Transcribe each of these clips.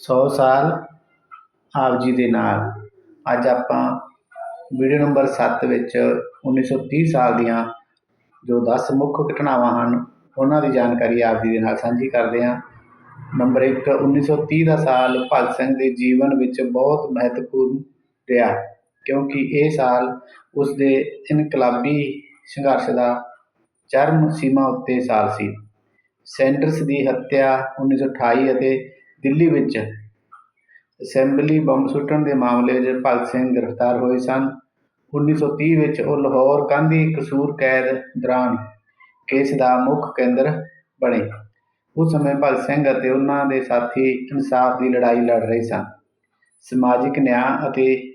ਸੌ ਸਾਲ ਆਪ ਜੀ ਦੇ ਨਾਲ। ਅੱਜ ਆਪਾਂ ਵੀਡੀਓ ਨੰਬਰ ਸੱਤ ਵਿੱਚ ਉੱਨੀ ਸੌ ਤੀਹ ਸਾਲ ਦੀਆਂ ਜੋ ਦਸ ਮੁੱਖ ਘਟਨਾਵਾਂ ਹਨ, ਉਹਨਾਂ ਦੀ ਜਾਣਕਾਰੀ ਆਪ ਜੀ ਦੇ ਨਾਲ ਸਾਂਝੀ ਕਰਦੇ ਹਾਂ। ਨੰਬਰ ਇੱਕ, ਉੱਨੀ ਸੌ ਤੀਹ ਦਾ ਸਾਲ ਭਗਤ ਸਿੰਘ ਦੇ ਜੀਵਨ ਵਿੱਚ ਬਹੁਤ ਮਹੱਤਵਪੂਰਨ ਰਿਹਾ, ਕਿਉਂਕਿ ਇਹ ਸਾਲ ਉਸ ਦੇ ਇਨਕਲਾਬੀ ਸੰਘਰਸ਼ ਦਾ ਚਰਮ ਸੀਮਾ ਉੱਤੇ ਸਾਲ ਸੀ। ਸੈਂਡਰਸ ਦੀ ਹੱਤਿਆ 1928 ਅਤੇ ਦਿੱਲੀ ਵਿੱਚ ਅਸੈਂਬਲੀ ਬੰਬ ਸੁੱਟਣ ਦੇ ਮਾਮਲੇ 'ਚ ਭਗਤ ਸਿੰਘ ਗ੍ਰਿਫਤਾਰ ਹੋਏ ਸਨ। 1930 ਵਿੱਚ ਉਹ ਲਾਹੌਰ ਗਾਂਧੀ ਕਸੂਰ ਕੈਦ ਦੌਰਾਨ ਕੇਸ ਦਾ ਮੁੱਖ ਕੇਂਦਰ ਬਣੇ। ਉਸ ਸਮੇਂ ਭਗਤ ਸਿੰਘ ਅਤੇ ਉਹਨਾਂ ਦੇ ਸਾਥੀ ਇਨਸਾਫ ਦੀ ਲੜਾਈ ਲੜ ਰਹੇ ਸਨ। ਸਮਾਜਿਕ ਨਿਆਂ ਅਤੇ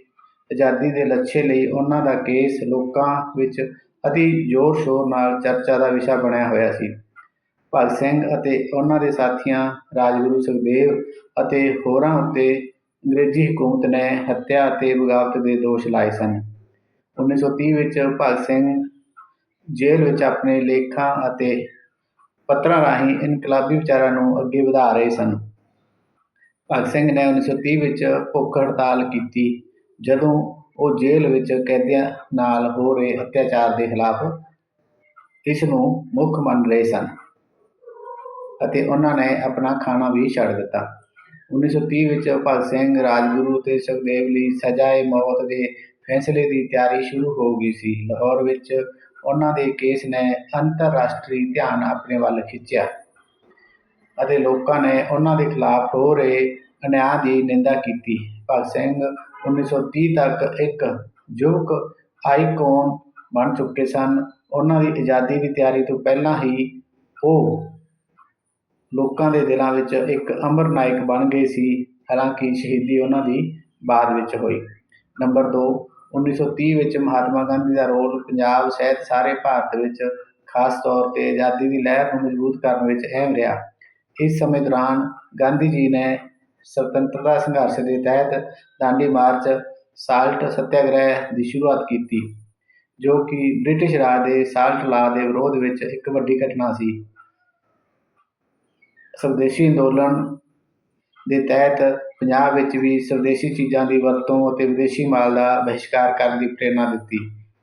ਆਜ਼ਾਦੀ ਦੇ ਲੱਛੇ ਲਈ ਉਹਨਾਂ ਦਾ ਕੇਸ ਲੋਕਾਂ ਵਿੱਚ ਅਤੀ ਜ਼ੋਰ ਸ਼ੋਰ ਨਾਲ ਚਰਚਾ ਦਾ ਵਿਸ਼ਾ ਬਣਿਆ ਹੋਇਆ ਸੀ। ਭਗਤ ਸਿੰਘ ਅਤੇ ਉਹਨਾਂ ਦੇ ਸਾਥੀਆਂ, ਰਾਜਗੁਰੂ ਸੁਖਦੇਵ ਅਤੇ ਹੋਰਾਂ ਉੱਤੇ ਅੰਗਰੇਜ਼ੀ ਹਕੂਮਤ ਨੇ ਹੱਤਿਆ ਅਤੇ ਬਗਾਵਤ ਦੇ ਦੋਸ਼ ਲਾਏ ਸਨ। 1930 ਵਿੱਚ ਭਗਤ ਸਿੰਘ ਜੇਲ੍ਹ ਵਿੱਚ ਆਪਣੇ ਲੇਖਾਂ ਅਤੇ ਪੱਤਰਾਂ ਰਾਹੀਂ ਇਨਕਲਾਬੀ ਵਿਚਾਰਾਂ ਨੂੰ ਅੱਗੇ ਵਧਾ ਰਹੇ ਸਨ। ਭਗਤ ਸਿੰਘ ਨੇ 1930 ਵਿੱਚ ਭੁੱਖ ਹੜਤਾਲ ਕੀਤੀ, ਜਦੋਂ ਉਹ ਜੇਲ੍ਹ ਵਿੱਚ ਕੈਦੀਆਂ ਨਾਲ ਹੋ ਰਹੇ ਅਤਿਆਚਾਰ ਦੇ ਖਿਲਾਫ ਇਸ ਨੂੰ ਮੁੱਖ ਮੰਨ ਰਹੇ ਸਨ। ਅਤੇ ਉਹਨਾਂ ਨੇ ਆਪਣਾ ਖਾਣਾ ਵੀ ਛੱਡ ਦਿੱਤਾ। 1930 ਵਿੱਚ ਭਗਤ ਸਿੰਘ ਰਾਜਗੁਰੂ ਤੇ ਸੁਖਦੇਵ ਲਈ ਸਜ਼ਾਏ ਮੌਤ ਦੇ ਫੈਸਲੇ ਦੀ ਤਿਆਰੀ ਸ਼ੁਰੂ ਹੋ ਗਈ ਸੀ। ਲਾਹੌਰ ਵਿੱਚ ਉਹਨਾਂ ਦੇ ਕੇਸ ਨੇ ਅੰਤਰਰਾਸ਼ਟਰੀ ਧਿਆਨ ਆਪਣੇ ਵੱਲ ਖਿੱਚਿਆ ਅਤੇ ਲੋਕਾਂ ਨੇ ਉਹਨਾਂ ਦੇ ਖਿਲਾਫ ਹੋ ਰਹੇ ਅਨਿਆਂ ਦੀ ਨਿੰਦਾ ਕੀਤੀ। ਭਗਤ ਸਿੰਘ 1930 ਤੱਕ ਇੱਕ ਯੁਵਕ ਆਈਕੋਨ ਬਣ ਚੁੱਕੇ ਸਨ। ਉਹਨਾਂ ਦੀ ਆਜ਼ਾਦੀ ਦੀ ਤਿਆਰੀ ਤੋਂ ਪਹਿਲਾਂ ਹੀ ਉਹ ਲੋਕਾਂ ਦੇ ਦਿਲਾਂ ਵਿੱਚ ਇੱਕ ਅਮਰ ਨਾਇਕ ਬਣ ਗਏ ਸੀ, ਹਾਲਾਂਕਿ ਸ਼ਹੀਦੀ ਉਹਨਾਂ ਦੀ ਬਾਅਦ ਵਿੱਚ ਹੋਈ। ਨੰਬਰ 2 1930 ਵਿੱਚ ਮਹਾਤਮਾ ਗਾਂਧੀ ਦਾ ਰੋਲ ਪੰਜਾਬ ਸਹਿਤ ਸਾਰੇ ਭਾਰਤ ਵਿੱਚ ਖਾਸ ਤੌਰ ਤੇ ਆਜ਼ਾਦੀ ਦੀ ਲਹਿਰ ਨੂੰ ਮਜ਼ਬੂਤ ਕਰਨ ਵਿੱਚ ਅਹਿਮ ਰਿਹਾ। ਇਸ ਸਮੇਂ ਦੌਰਾਨ ਗਾਂਧੀ ਜੀ ਨੇ ਸੁਤੰਤਰਤਾ ਸੰਘਰਸ਼ ਦੇ ਤਹਿਤ ਦਾਂਡੀ ਮਾਰਚ ਸਾਲਟ ਸਤਿਆਗ੍ਰਹਿ ਦੀ ਸ਼ੁਰੂਆਤ ਕੀਤੀ, ਜੋ ਕਿ ਬ੍ਰਿਟਿਸ਼ ਰਾਜ ਦੇ ਸਾਲਟ ਲਾ ਦੇ ਵਿਰੋਧ ਵਿੱਚ ਇੱਕ ਵੱਡੀ ਘਟਨਾ ਸੀ। ਸਵਦੇਸ਼ੀ ਅੰਦੋਲਨ ਦੇ ਤਹਿਤ ਪੰਜਾਬ ਵਿੱਚ ਵੀ ਸਵਦੇਸ਼ੀ ਚੀਜ਼ਾਂ ਦੀ ਵਰਤੋਂ ਅਤੇ ਵਿਦੇਸ਼ੀ ਮਾਲ ਦਾ ਬਹਿਸ਼ਕਾਰ ਕਰਨ ਦੀ ਪ੍ਰੇਰਨਾ ਦਿੱਤੀ।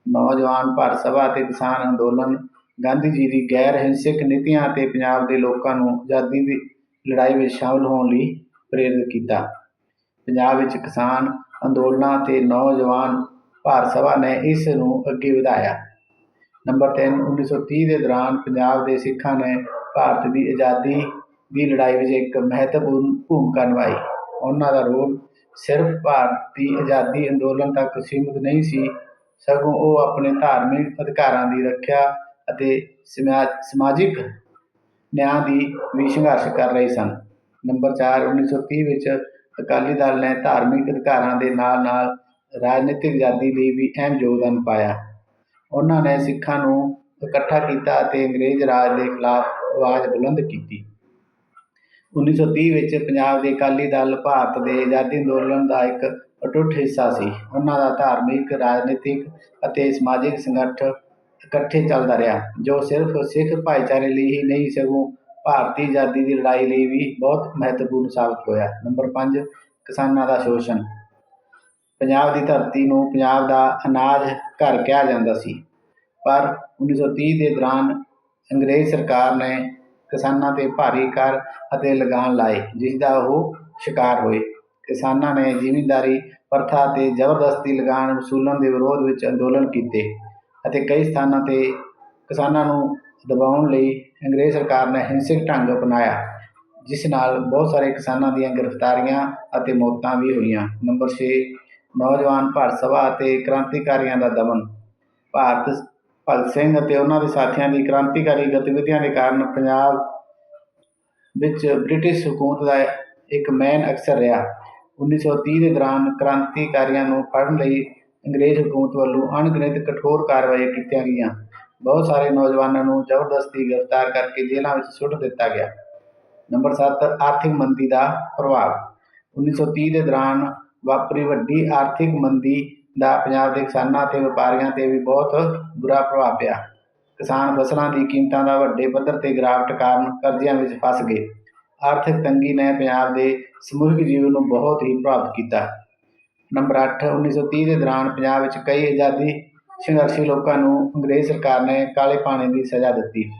ਨੌਜਵਾਨ ਭਾਰਤ ਸਭਾ ਅਤੇ ਕਿਸਾਨ ਅੰਦੋਲਨ ਗਾਂਧੀ ਜੀ ਦੀ ਗੈਰ ਹਿੰਸਕ ਨੀਤੀਆਂ ਅਤੇ ਪੰਜਾਬ ਦੇ ਲੋਕਾਂ ਨੂੰ ਆਜ਼ਾਦੀ ਦੀ ਲੜਾਈ ਵਿੱਚ ਸ਼ਾਮਲ ਹੋਣ ਲਈ ਪ੍ਰੇਰਿਤ ਕੀਤਾ। ਪੰਜਾਬ ਵਿੱਚ ਕਿਸਾਨ ਅੰਦੋਲਨਾਂ ਅਤੇ ਨੌਜਵਾਨ ਭਾਰਤ ਸਭਾ ਨੇ ਇਸ ਨੂੰ ਅੱਗੇ ਵਧਾਇਆ। ਨੰਬਰ 3 1930 ਦੇ ਦੌਰਾਨ ਪੰਜਾਬ ਦੇ ਸਿੱਖਾਂ ਨੇ ਭਾਰਤ ਦੀ ਆਜ਼ਾਦੀ ਦੀ ਲੜਾਈ ਵਿੱਚ ਇੱਕ ਮਹੱਤਵਪੂਰਨ ਭੂਮਿਕਾ ਨਿਭਾਈ। ਉਹਨਾਂ ਦਾ ਰੋਲ ਸਿਰਫ ਭਾਰਤੀ ਆਜ਼ਾਦੀ ਅੰਦੋਲਨ ਤੱਕ ਸੀਮਿਤ ਨਹੀਂ ਸੀ, ਸਗੋਂ ਉਹ ਆਪਣੇ ਧਾਰਮਿਕ ਅਧਿਕਾਰਾਂ ਦੀ ਰੱਖਿਆ ਅਤੇ ਸਮਾ- ਸਮਾਜਿਕ ਨਿਆਂ ਦੀ ਵੀ ਸੰਘਰਸ਼ ਕਰ ਰਹੇ ਸਨ। ਨੰਬਰ 4 1930 ਵਿੱਚ ਅਕਾਲੀ ਦਲ ਨੇ ਧਾਰਮਿਕ ਅਧਿਕਾਰਾਂ ਦੇ ਨਾਲ ਨਾਲ ਰਾਜਨੀਤਿਕ ਆਜ਼ਾਦੀ ਲਈ ਵੀ ਅਹਿਮ ਯੋਗਦਾਨ ਪਾਇਆ। ਉਹਨਾਂ ਨੇ ਸਿੱਖਾਂ ਨੂੰ ਇਕੱਠਾ ਕੀਤਾ ਅਤੇ ਅੰਗਰੇਜ਼ ਰਾਜ ਦੇ ਖਿਲਾਫ ਆਵਾਜ਼ ਬੁਲੰਦ ਕੀਤੀ। 1930 ਵਿੱਚ ਪੰਜਾਬ ਦੇ ਅਕਾਲੀ ਦਲ ਭਾਰਤ ਦੇ ਆਜ਼ਾਦੀ ਅੰਦੋਲਨ ਦਾ ਇੱਕ ਅਟੁੱਟ ਹਿੱਸਾ ਸੀ। ਉਹਨਾਂ ਦਾ ਧਾਰਮਿਕ, ਰਾਜਨੀਤਿਕ ਅਤੇ ਸਮਾਜਿਕ ਸੰਗਠ ਇਕੱਠੇ ਚੱਲਦਾ ਰਿਹਾ, ਜੋ ਸਿਰਫ ਸਿੱਖ ਭਾਈਚਾਰੇ ਲਈ ਹੀ ਨਹੀਂ, ਸਗੋਂ ਭਾਰਤੀ ਆਜ਼ਾਦੀ ਦੀ ਲੜਾਈ ਲਈ ਵੀ ਬਹੁਤ ਮਹੱਤਵਪੂਰਨ ਸਾਬਤ ਹੋਇਆ। ਨੰਬਰ ਪੰਜ, ਕਿਸਾਨਾਂ ਦਾ ਸ਼ੋਸ਼ਣ। ਪੰਜਾਬ ਦੀ ਧਰਤੀ ਨੂੰ ਪੰਜਾਬ ਦਾ ਅਨਾਜ ਘਰ ਕਿਹਾ ਜਾਂਦਾ ਸੀ। ਪਰ 1930 ਦੇ ਦੌਰਾਨ ਅੰਗਰੇਜ਼ ਸਰਕਾਰ ਨੇ ਕਿਸਾਨਾਂ ਤੇ ਭਾਰੀ ਕਰ ਅਤੇ ਲਗਾਨ ਲਾਏ, ਜਿਸ ਦਾ ਉਹ ਸ਼ਿਕਾਰ ਹੋਏ। ਕਿਸਾਨਾਂ ਨੇ ਜ਼ਿਮੀਂਦਾਰੀ ਪ੍ਰਥਾ ਅਤੇ ਜ਼ਬਰਦਸਤੀ ਲਗਾਨ ਵਸੂਲਣ ਦੇ ਵਿਰੋਧ ਵਿੱਚ ਅੰਦੋਲਨ ਕੀਤੇ ਅਤੇ ਕਈ ਸਥਾਨਾਂ ਤੇ ਕਿਸਾਨਾਂ ਨੂੰ ਦਬਾਉਣ ਲਈ ਅੰਗਰੇਜ਼ ਸਰਕਾਰ ਨੇ ਹਿੰਸਕ ਢੰਗ ਅਪਣਾਇਆ, ਜਿਸ ਨਾਲ ਬਹੁਤ ਸਾਰੇ ਕਿਸਾਨਾਂ ਦੀਆਂ ਗ੍ਰਿਫਤਾਰੀਆਂ ਅਤੇ ਮੌਤਾਂ ਵੀ ਹੋਈਆਂ। ਨੰਬਰ ਛੇ, ਨੌਜਵਾਨ ਭਾਰਤ ਸਭਾ ਅਤੇ ਕ੍ਰਾਂਤੀਕਾਰੀਆਂ ਦਾ ਦਮਨ। ਭਾਰਤ ਭਗਤ ਸਿੰਘ ਅਤੇ ਉਹਨਾਂ ਦੇ ਸਾਥੀਆਂ ਦੀ ਕ੍ਰਾਂਤੀਕਾਰੀ ਗਤੀਵਿਧੀਆਂ ਦੇ ਕਾਰਨ ਪੰਜਾਬ ਵਿੱਚ ਬ੍ਰਿਟਿਸ਼ ਹਕੂਮਤ ਦਾ ਇੱਕ ਮੈਨ ਅਕਸਰ ਰਿਹਾ। 1930 ਦੇ ਦੌਰਾਨ ਕ੍ਰਾਂਤੀਕਾਰੀਆਂ ਨੂੰ ਫੜਨ ਲਈ ਅੰਗਰੇਜ਼ ਹਕੂਮਤ ਵੱਲੋਂ ਅਣਗਿਣਤ ਕਠੋਰ ਕਾਰਵਾਈਆਂ ਕੀਤੀਆਂ ਗਈਆਂ। ਬਹੁਤ ਸਾਰੇ ਨੌਜਵਾਨਾਂ ਨੂੰ ਜ਼ਬਰਦਸਤੀ ਗ੍ਰਿਫਤਾਰ ਕਰਕੇ ਜੇਲ੍ਹਾਂ ਵਿੱਚ ਸੁੱਟ ਦਿੱਤਾ ਗਿਆ। ਨੰਬਰ 7 ਆਰਥਿਕ ਮੰਦੀ ਦਾ ਪ੍ਰਭਾਵ। 1930 ਦੇ ਦੌਰਾਨ ਵਾਪਰੀ ਵੱਡੀ ਆਰਥਿਕ ਮੰਦੀ ਦਾ ਪੰਜਾਬ ਦੇ ਕਿਸਾਨਾਂ ਅਤੇ ਵਪਾਰੀਆਂ ਤੇ ਵੀ ਬਹੁਤ ਬੁਰਾ ਪ੍ਰਭਾਵ ਪਿਆ। ਕਿਸਾਨ ਫਸਲਾਂ ਦੀ ਕੀਮਤਾਂ ਦਾ ਵੱਡੇ ਪੱਧਰ ਤੇ ਗਿਰਾਵਟ ਕਾਰਨ ਕਰਜ਼ਿਆਂ ਵਿੱਚ ਫਸ ਗਏ। ਆਰਥਿਕ ਤੰਗੀ ਨੇ ਪੰਜਾਬ ਦੇ ਸਮੂਹਿਕ ਜੀਵਨ ਨੂੰ ਬਹੁਤ ਹੀ ਪ੍ਰਭਾਵਿਤ ਕੀਤਾ। ਨੰਬਰ 8 1930 ਦੇ ਦੌਰਾਨ ਪੰਜਾਬ ਵਿੱਚ ਕਈ ਆਜ਼ਾਦੀ ਸੰਘਰਸ਼ੀ ਲੋਕਾਂ ਨੂੰ ਅੰਗਰੇਜ਼ ਸਰਕਾਰ ਨੇ ਕਾਲੇ ਪਾਣੀ ਦੀ ਸਜ਼ਾ ਦਿੱਤੀ।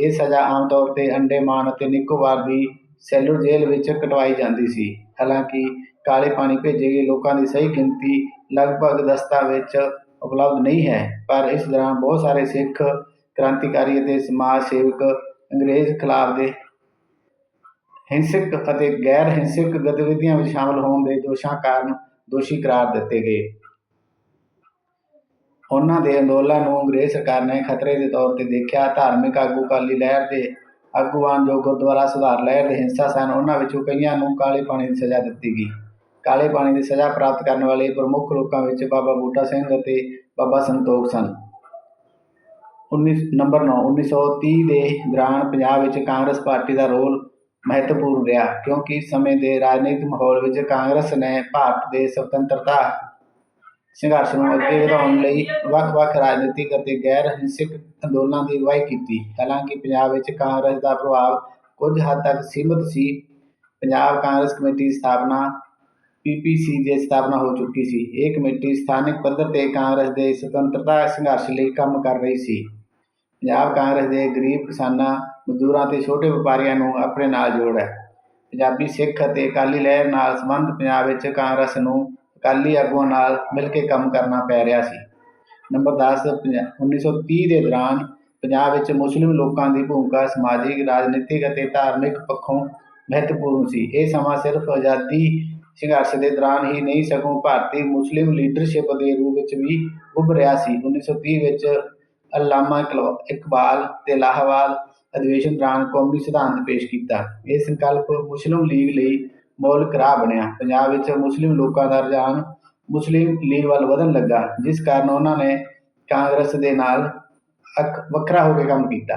ਇਹ ਸਜ਼ਾ ਆਮ ਤੌਰ 'ਤੇ ਅੰਡੇਮਾਨ ਅਤੇ ਨਿਕੋਬਾਰ ਦੀ ਸੈਲੂਲਰ ਜੇਲ੍ਹ ਵਿੱਚ ਕਟਵਾਈ ਜਾਂਦੀ ਸੀ। ਹਾਲਾਂਕਿ ਕਾਲੇ ਪਾਣੀ ਭੇਜੇ ਗਏ। ਲੋਕਾਂ ਦੀ ਸਹੀ ਗਿਣਤੀ ਲਗਭਗ ਦਸਤਾ ਵਿੱਚ ਉਪਲਬਧ ਨਹੀਂ ਹੈ। ਪਰ ਇਸ ਦੌਰਾਨ ਬਹੁਤ ਸਾਰੇ ਸਿੱਖ ਕ੍ਰਾਂਤੀਕਾਰੀ ਅਤੇ ਸਮਾਜ ਸੇਵਕ ਅੰਗਰੇਜ਼ ਖਿਲਾਫ ਦੇ ਹਿੰਸਕ ਅਤੇ ਗੈਰ ਹਿੰਸਕ ਗਤੀਵਿਧੀਆਂ ਵਿੱਚ ਸ਼ਾਮਲ ਹੋਣ ਦੇ ਦੋਸ਼ਾਂ ਕਾਰਨ ਦੋਸ਼ੀ ਕਰਾਰ ਦਿੱਤੇ ਗਏ। ਉਹਨਾਂ ਦੇ ਅੰਦੋਲਨ ਨੂੰ ਅੰਗਰੇਜ਼ ਸਰਕਾਰ ਨੇ ਖਤਰੇ ਦੇ ਤੌਰ ਤੇ ਦੇਖਿਆ। ਧਾਰਮਿਕ ਆਗੂ ਕਾਲੀ ਲਹਿਰ ਦੇ ਆਗੂਆਂ ਜੋ ਗੁਰਦੁਆਰਾ ਸੁਧਾਰ ਲਹਿਰ ਦੇ ਹਿੰਸਾ ਸਨ, ਉਹਨਾਂ ਵਿੱਚੋਂ ਕਈਆਂ ਨੂੰ ਕਾਲੇ ਪਾਣੀ ਦੀ ਸਜ਼ਾ ਦਿੱਤੀ ਗਈ। ਕਾਲੇ ਪਾਣੀ ਦੀ ਸਜ਼ਾ ਪ੍ਰਾਪਤ ਕਰਨ ਵਾਲੇ ਪ੍ਰਮੁੱਖ ਲੋਕਾਂ ਵਿੱਚ ਬਾਬਾ ਬੂਟਾ ਸਿੰਘ ਅਤੇ ਬਾਬਾ ਸੰਤੋਖ ਸਨ। 19 ਨੰਬਰ 9 1930 ਦੇ ਦੌਰਾਨ ਪੰਜਾਬ ਵਿੱਚ ਕਾਂਗਰਸ ਪਾਰਟੀ ਦਾ ਰੋਲ ਮਹੱਤਵਪੂਰਨ ਰਿਹਾ ਕਿਉਂਕਿ ਸਮੇਂ ਦੇ ਰਾਜਨੀਤਿਕ ਮਾਹੌਲ ਵਿੱਚ ਕਾਂਗਰਸ ਨੇ ਭਾਰਤ ਦੇ ਸੁਤੰਤਰਤਾ ਸੰਘਰਸ਼ ਨੂੰ ਅੱਗੇ ਵਧਾਉਣ ਲਈ ਵੱਖ-ਵੱਖ ਰਾਜਨੀਤਿਕ ਅਤੇ ਗੈਰ ਹਿੰਸਕ ਅੰਦੋਲਨਾਂ ਦੀ ਅਗਵਾਈ ਕੀਤੀ। ਹਾਲਾਂਕਿ ਪੰਜਾਬ ਵਿੱਚ ਕਾਂਗਰਸ ਦਾ ਪ੍ਰਭਾਵ ਕੁਝ ਹੱਦ ਤੱਕ ਸੀਮਿਤ ਸੀ। ਪੰਜਾਬ ਕਾਂਗਰਸ ਕਮੇਟੀ ਦੀ ਸਥਾਪਨਾ ਪੀਪੀਸੀ ਦੀ ਸਥਾਪਨਾ ਹੋ ਚੁੱਕੀ ਸੀ। ਇਹ ਕਮੇਟੀ ਸਥਾਨਕ ਪੱਧਰ ਤੇ ਕਾਂਗਰਸ ਦੇ ਸੁਤੰਤਰਤਾ ਸੰਘਰਸ਼ ਲਈ ਕੰਮ ਕਰ ਰਹੀ ਸੀ। ਪੰਜਾਬ ਕਾਂਗਰਸ ਦੇ ਗਰੀਬ ਕਿਸਾਨਾਂ, ਮਜ਼ਦੂਰਾਂ ਤੇ ਛੋਟੇ ਵਪਾਰੀਆਂ ਨੂੰ ਆਪਣੇ ਨਾਲ ਜੋੜਿਆ ਪੰਜਾਬੀ ਸਿੱਖ ਅਤੇ ਅਕਾਲੀ ਲਹਿਰ ਨਾਲ ਸੰਬੰਧ ਪੰਜਾਬ ਵਿੱਚ ਕਾਂਗਰਸ ਨੂੰ ਅਕਾਲੀ ਆਗੂਆਂ ਨਾਲ ਮਿਲ ਕੇ ਕੰਮ ਕਰਨਾ ਪੈ ਰਿਹਾ ਸੀ। ਨੰਬਰ 10 ਪੰਜਾ- 1930 ਦੇ ਦੌਰਾਨ ਪੰਜਾਬ ਵਿੱਚ ਮੁਸਲਿਮ ਲੋਕਾਂ ਦੀ ਭੂਮਿਕਾ ਸਮਾਜਿਕ, ਰਾਜਨੀਤਿਕ ਅਤੇ ਧਾਰਮਿਕ ਪੱਖੋਂ ਮਹੱਤਵਪੂਰਨ ਸੀ। ਇਹ ਸਮਾਂ ਸਿਰਫ ਆਜ਼ਾਦੀ ਸੰਘਰਸ਼ ਦੇ ਦੌਰਾਨ ਹੀ ਨਹੀਂ ਸਗੋਂ ਭਾਰਤੀ ਮੁਸਲਿਮ ਲੀਡਰਸ਼ਿਪ ਦੇ ਰੂਪ ਵਿੱਚ ਵੀ ਉੱਭ ਰਿਹਾ ਸੀ। 1930 ਵਿੱਚ ਅਲਾਮਾ ਇਕਬਾਲ ਤੇ ਇਲਾਹਾਬਾਦ ਅਧਿਵੇਸ਼ਨ ਦੌਰਾਨ ਕੌਮੀ ਸਿਧਾਂਤ ਪੇਸ਼ ਕੀਤਾ। ਇਹ ਸੰਕਲਪ ਮੁਸਲਿਮ ਲੀਗ ਲਈ ਮੌਲਿਕ ਰਾਹ ਬਣਿਆ। ਪੰਜਾਬ ਵਿੱਚ ਮੁਸਲਿਮ ਲੋਕਾਂ ਦਾ ਰੁਝਾਨ ਮੁਸਲਿਮ ਲੀਗ ਵੱਲ ਵਧਣ ਲੱਗਾ, ਜਿਸ ਕਾਰਨ ਉਹਨਾਂ ਨੇ ਕਾਂਗਰਸ ਦੇ ਨਾਲ ਅੱਖ ਵੱਖਰਾ ਹੋ ਕੇ ਕੰਮ ਕੀਤਾ।